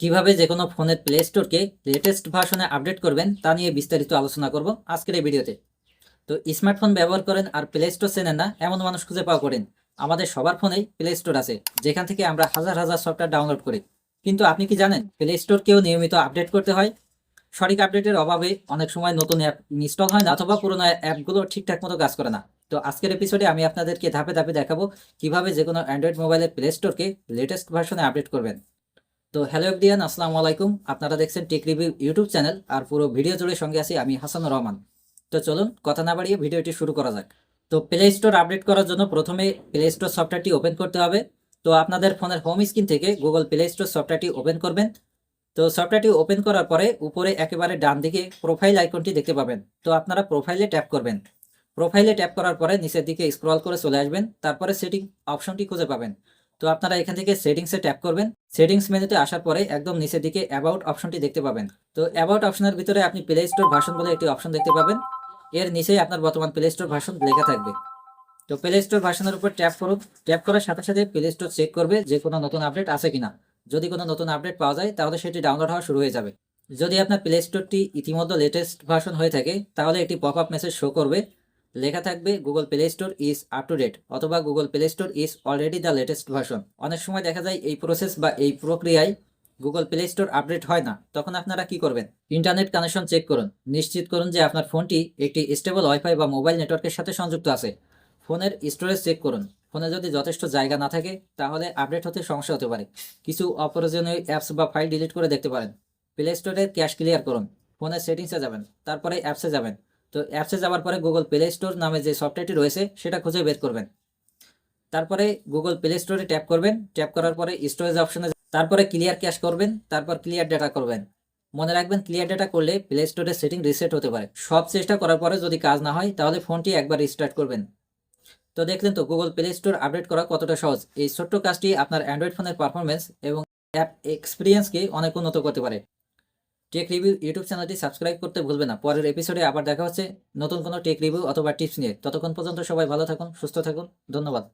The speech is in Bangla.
কীভাবে যে কোনো ফোনের প্লে স্টোরকে লেটেস্ট ভার্সনে আপডেট করবেন তা নিয়ে বিস্তারিত আলোচনা করব আজকের এই ভিডিওতে। তো স্মার্টফোন ব্যবহার করেন আর প্লে স্টোর চেনেন না, এমন মানুষ খুঁজে পাওয়া করেন আমাদের সবার ফোনেই প্লে স্টোর আছে, যেখান থেকে আমরা হাজার হাজার সফটওয়্যার ডাউনলোড করি। কিন্তু আপনি কি জানেন প্লে স্টোরকেও নিয়মিত আপডেট করতে হয়? সঠিক আপডেটের অভাবে অনেক সময় নতুন অ্যাপ ইনস্টল হয় না অথবা পুরোনো অ্যাপগুলো ঠিকঠাক মতো কাজ করে না। তো আজকের এপিসোডে আমি আপনাদেরকে ধাপে ধাপে দেখাবো কীভাবে যে কোনো অ্যান্ড্রয়েড মোবাইলের প্লে স্টোরকে লেটেস্ট ভার্সনে আপডেট করবেন। তো হ্যালো এভরিয়ান আসসালামু আলাইকুম। আপনারা দেখছেন টেক রিভিউ ইউটিউব চ্যানেল আর পুরো ভিডিও জুড়ে সঙ্গে আছি আমি হাসানুর রহমান। তো চলুন, কথা না বাড়িয়ে ভিডিওটি শুরু করা যাক। তো প্লে স্টোর আপডেট করার জন্য প্রথমে প্লে স্টোর সফটওয়্যারটি ওপেন করতে হবে। তো আপনাদের ফোনের হোম স্ক্রিন থেকে গুগল প্লে স্টোর সফটওয়্যারটি ওপেন করবেন। তো সফটওয়্যারটি ওপেন করার পরে উপরে একেবারে ডান দিকে প্রোফাইল আইকনটি দেখতে পাবেন। তো আপনারা প্রোফাইলে ট্যাপ করবেন। প্রোফাইলে ট্যাপ করার পরে নিচের দিকে স্ক্রল করে চলে আসবেন। তারপরে সেটিং অপশনটি খুঁজে পাবেন। তো আপনারা এখান থেকে সেটিংসে ট্যাপ করবেন। সেটিংস মেনুতে আসার পরে একদম নিচের দিকে অ্যাবাউট অপশনটি দেখতে পাবেন। তো অ্যাবাউট অপশনের ভিতরে আপনি প্লে স্টোর ভার্সন বলে একটি অপশন দেখতে পাবেন। এর নিচেই আপনার বর্তমান প্লে স্টোর ভার্সন লেখা থাকবে। তো প্লে স্টোর ভার্সনের উপর ট্যাপ করুন। ট্যাপ করার সাথে সাথে প্লে স্টোর চেক করবে যে কোনো নতুন আপডেট আছে কিনা। যদি কোনো নতুন আপডেট পাওয়া যায়, তাহলে সেটি ডাউনলোড হওয়া শুরু হয়ে যাবে। যদি আপনার প্লে স্টোরটি ইতিমধ্যে লেটেস্ট ভার্সন হয়ে থাকে, তাহলে একটি পপ আপ মেসেজ শো করবে। লেখা থাকবে Google play store is up to date অথবা Google play store is already the latest version অনেক সময় দেখা যায় এই প্রসেস বা এই প্রক্রিয়ায় গুগল প্লে স্টোর আপডেট হয় না। তখন আপনারা কি করবেন? ইন্টারনেট কানেকশন চেক করুন। নিশ্চিত করুন যে আপনার ফোনটি একটি স্টেবল ওয়াইফাই বা মোবাইল নেটওয়ার্কের সাথে সংযুক্ত আছে। ফোনের স্টোরেজ চেক করুন। ফোনে যদি যথেষ্ট জায়গা না থাকে, তাহলে আপডেট হতে সমস্যা হতে পারে। কিছু অপ্রয়োজনীয় অ্যাপস বা ফাইল ডিলিট করে দেখতে পারেন। প্লে স্টোরে ক্যাশ ক্লিয়ার করুন। ফোনের সেটিংসে যাবেন। তারপরে অ্যাপসে যাবেন। তো অ্যাপসে যাওয়ার পরে গুগল প্লে স্টোর নামে যে সফটওয়্যারটি রয়েছে, সেটা খুঁজে বের করবেন। তারপরে গুগল প্লে স্টোরে ট্যাপ করবেন। ট্যাপ করার পরে স্টোরেজ অপশনে তারপরে ক্লিয়ার ক্যাশ করবেন। তারপর ক্লিয়ার ডেটা করবেন। মনে রাখবেন ক্লিয়ার ডেটা করলে প্লে স্টোরের সেটিং রিসেট হতে পারে। সব চেষ্টা করার পরে যদি কাজ না হয়, তাহলে ফোনটি একবার রিস্টার্ট করবেন। তো দেখলেন তো গুগল প্লে স্টোর আপডেট করা কতটা সহজ। এই ছোট্ট কাজটি আপনার অ্যান্ড্রয়েড ফোনের পারফরমেন্স এবং অ্যাপ এক্সপিরিয়েন্সকে অনেক উন্নত করতে পারে। টেক রিভিউ ইউটিউব চ্যানেলটি সাবস্ক্রাইব করতে ভুলবে না। পরের এপিসোডে আবার দেখা হচ্ছে নতুন কোনো টেক রিভিউ অথবা টিপস নিয়ে। ততক্ষণ পর্যন্ত সবাই ভালো থাকুন, সুস্থ থাকুন। ধন্যবাদ।